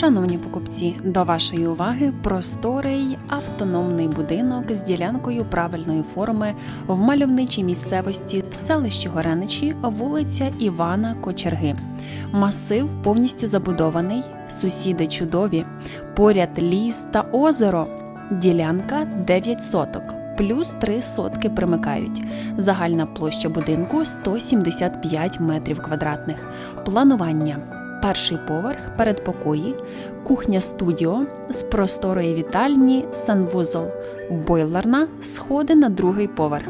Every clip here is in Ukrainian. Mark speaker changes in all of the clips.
Speaker 1: Шановні покупці, до вашої уваги просторий автономний будинок з ділянкою правильної форми в мальовничій місцевості в селищі Гореничі, вулиця Івана Кочерги. Масив повністю забудований, сусіди чудові, поряд ліс та озеро. Ділянка 9 соток, плюс 3 сотки примикають. Загальна площа будинку 175 метрів квадратних. Планування. Перший поверх, передпокої, кухня студіо з просторої вітальні, санвузол, бойлерна, сходи на другий поверх.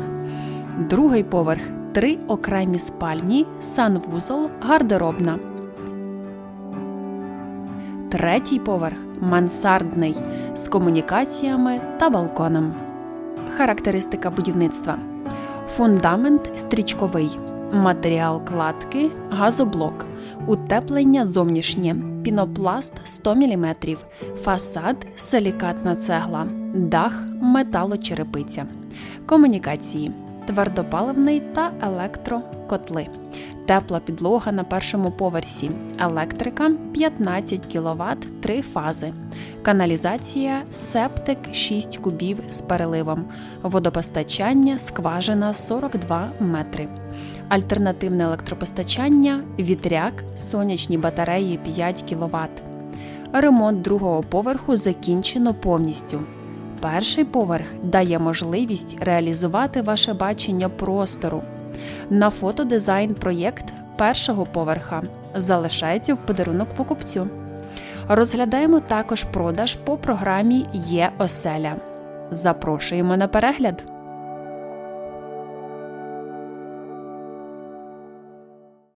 Speaker 1: Другий поверх три окремі спальні, санвузол, гардеробна. Третій поверх мансардний з комунікаціями та балконом. Характеристика будівництва: фундамент стрічковий, матеріал кладки, газоблок, утеплення зовнішнє, пінопласт 100 мм, фасад силікатна цегла, дах металочерепиця, комунікації, твердопаливний та електрокотли. Тепла підлога на першому поверсі, електрика 15 кВт 3 фази, каналізація, септик 6 кубів з переливом, водопостачання, скважина 42 метри. Альтернативне електропостачання, вітряк, сонячні батареї 5 кВт. Ремонт другого поверху закінчено повністю. Перший поверх дає можливість реалізувати ваше бачення простору. На фото дизайн проєкт першого поверха залишається в подарунок покупцю. Розглядаємо також продаж по програмі Є оселя. Запрошуємо на перегляд.